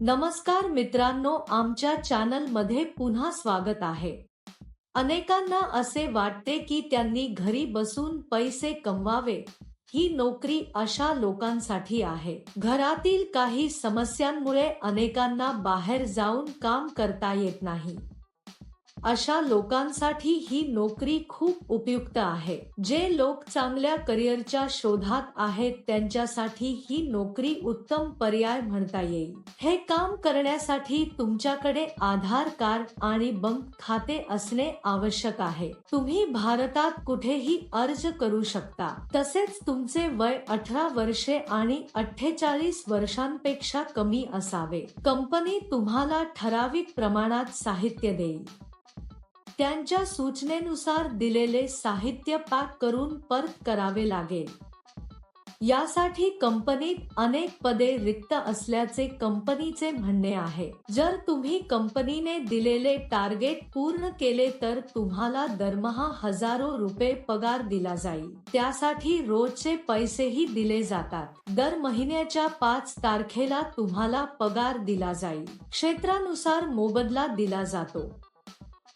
नमस्कार मित्रांनो आमच्या चॅनलमध्ये पुन्हा स्वागत आहे. अनेकांना असे वाटते की त्यांनी घरी बसून पैसे कमवावे ही नोकरी अशा लोकांसाठी आहे. घरातील काही समस्यांमुळे अनेकांना बाहेर जाऊन काम करता येत नाही. अशा लोकांसाठी ही नोकरी खूप उपयुक्त आहे. जे लोक चांगल्या करिअरच्या शोधात आहेत त्यांच्यासाठी ही नोकरी उत्तम पर्याय म्हणता येईल. हे काम करण्यासाठी तुमच्याकडे आधार कार्ड आणि बँक खाते असणे आवश्यक आहे. तुम्ही भारतात कुठेही अर्ज करू शकता. तसेच तुमचे वय अठरा वर्षे आणि अठ्ठेचाळीस वर्षांपेक्षा कमी असावे. कंपनी तुम्हाला ठराविक प्रमाणात साहित्य देईल. त्यांच्या सूचनेनुसार दिलेले साहित्य पॅक करून परत करावे लागेल. यासाठी कंपनीत अनेक पदे रिक्त असल्याचे कंपनीचे म्हणणे आहे. जर तुम्ही कंपनीने दिलेले टार्गेट पूर्ण केले तर तुम्हाला दरमहा हजारो रुपये पगार दिला जाईल. त्यासाठी रोजचे पैसेही दिले जातात. दर महिन्याच्या पाच तारखेला तुम्हाला पगार दिला जाईल. क्षेत्रानुसार मोबदला दिला जातो.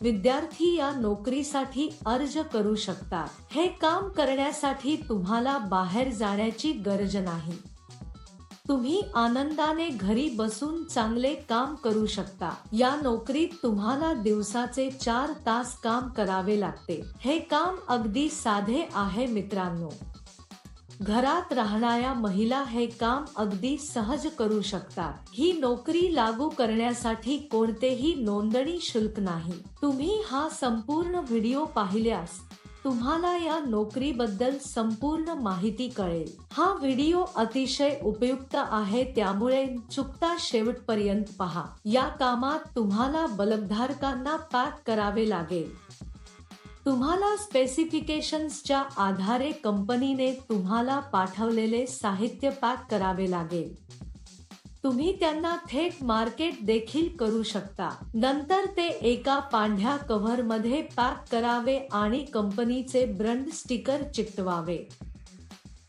विद्यार्थी या नोकरीसाठी अर्ज करू शकतात. हे काम करण्यासाठी तुम्हाला बाहेर जाण्याची गरज नाही. तुम्ही आनंदाने घरी बसून चांगले काम करू शकता. या नोकरीत तुम्हाला दिवसाचे चार तास काम करावे लागते. हे काम अगदी साधे आहे मित्रांनो. घरात राहणाऱ्या महिला हे काम अगदी सहज करू शकतात. ही नोकरी लागू करण्यासाठी कोणतेही नोंदणी शुल्क नाही. तुम्ही हा संपूर्ण व्हिडिओ पाहिल्यास तुम्हाला या नोकरीबद्दल संपूर्ण माहिती कळेल. हा व्हिडिओ अतिशय उपयुक्त आहे त्यामुळे चुकता शेवटपर्यंत पहा. या कामात तुम्हाला बलगधारकांना पॅक करावे लागेल. तुम्हाला स्पेसिफिकेशन्सच्या आधारे कंपनीने तुम्हाला पाठवलेले साहित्य पॅक करावे लागेल. तुम्ही त्यांना थेट मार्केट देखील करू शकता. नंतर ते एका पांढ्या कव्हरमध्ये पॅक करावे आणि कंपनीचे ब्रंड स्टिकर चिकटवावे.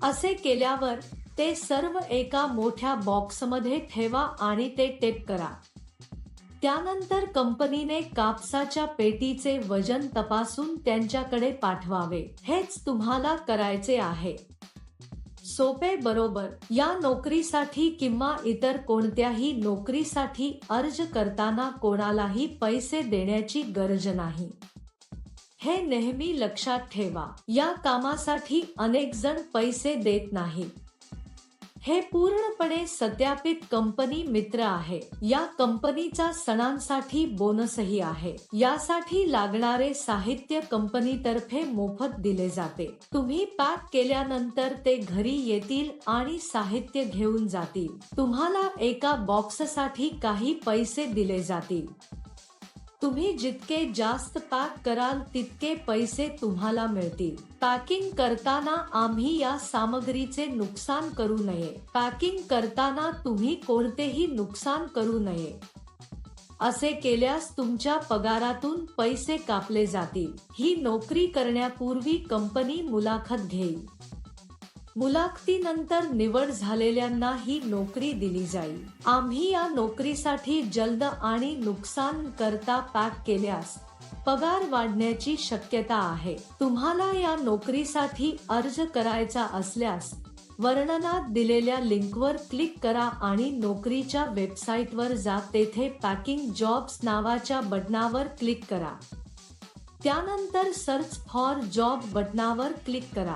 असे केल्यावर ते सर्व एका मोठ्या बॉक्समध्ये ठेवा आणि ते टेप करा. त्यानंतर कंपनीने कापसाच्या पेटीचे वजन तपासून त्यांच्याकडे पाठवावे. हेच तुम्हाला करायचे आहे. सोपे बरोबर. या नोकरीसाठी किंवा इतर कोणत्याही नोकरीसाठी अर्ज करताना कोणालाही पैसे देण्याची गरज नाही. हे नेहमी लक्षात ठेवा. या कामासाठी अनेक जण पैसे देत नाहीत. हे पूर्णपणे सत्यापित कंपनी मित्र आहे. या कंपनीचा सणांसाठी बोनसही आहे. यासाठी लागणारे साहित्य कंपनीतर्फे मोफत दिले जाते. तुम्ही पॅक केल्यानंतर ते घरी येतील आणि साहित्य घेऊन जातील. तुम्हाला एका बॉक्ससाठी काही पैसे दिले जातील. तुम्ही जितके जास्त पॅक कराल तितके पैसे तुम्हाला मिळतील. पॅकिंग करताना आम्ही या सामग्रीचे नुकसान करू नये. पॅकिंग करताना तुम्ही कोणतेही नुकसान करू नये. असे केल्यास तुमच्या पगारातून पैसे कापले जातील. ही नोकरी करण्यापूर्वी कंपनी मुलाखत घेईल. मुलाखतीनंतर निवड झालेल्यांना ही नोकरी दिली जाईल. आम्ही या नोकरीसाठी जल्द आणि नुकसान करता पॅक केल्यास पगार वाढण्याची शक्यता आहे. तुम्हाला या नोकरीसाठी अर्ज करायचा असल्यास वर्णनात दिलेल्या लिंकवर क्लिक करा आणि नोकरीच्या वेबसाईटवर जा. तेथे पॅकिंग जॉब्स नावाच्या बटनावर क्लिक करा. त्यानंतर सर्च फॉर जॉब बटनावर क्लिक करा.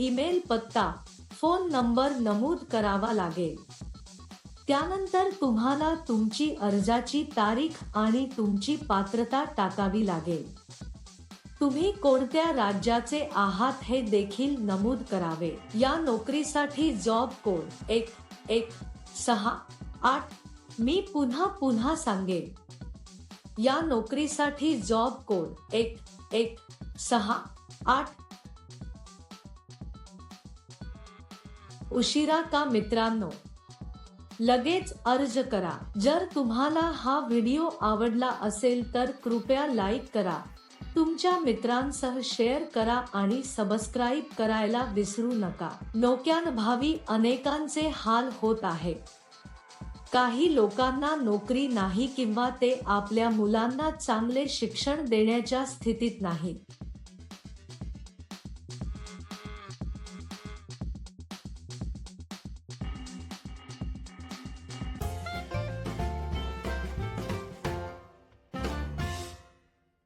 ईमेल पत्ता फोन नंबर नमूद करावा लागेल. त्यानंतर तुम्हाला तुमची अर्जाची तारीख आणि तुमची पात्रता टाकावी लागेल. तुम्ही कोणत्या राज्याचे आहात हे देखील नमूद करावे. या नोकरीसाठी जॉब कोड एक एक सहा आठ मी पुन्हा पुन्हा सांगेन. या नोकरीसाठी जॉब कोड एक एक सहा आठ उशिरा का मित्रांनो? लगेच अर्ज करा. जर तुम्हाला हा व्हिडिओ आवडला असेल तर कृपया लाईक करा. तुमच्या मित्रांसह शेअर करा आणि सबस्क्राईब करायला विसरू नका. नोक्यान भावी अनेकांचे हाल होत आहे. काही लोकांना नोकरी नाही किंवा ते आपल्या मुलांना चांगले शिक्षण देण्याच्या स्थितीत नाहीत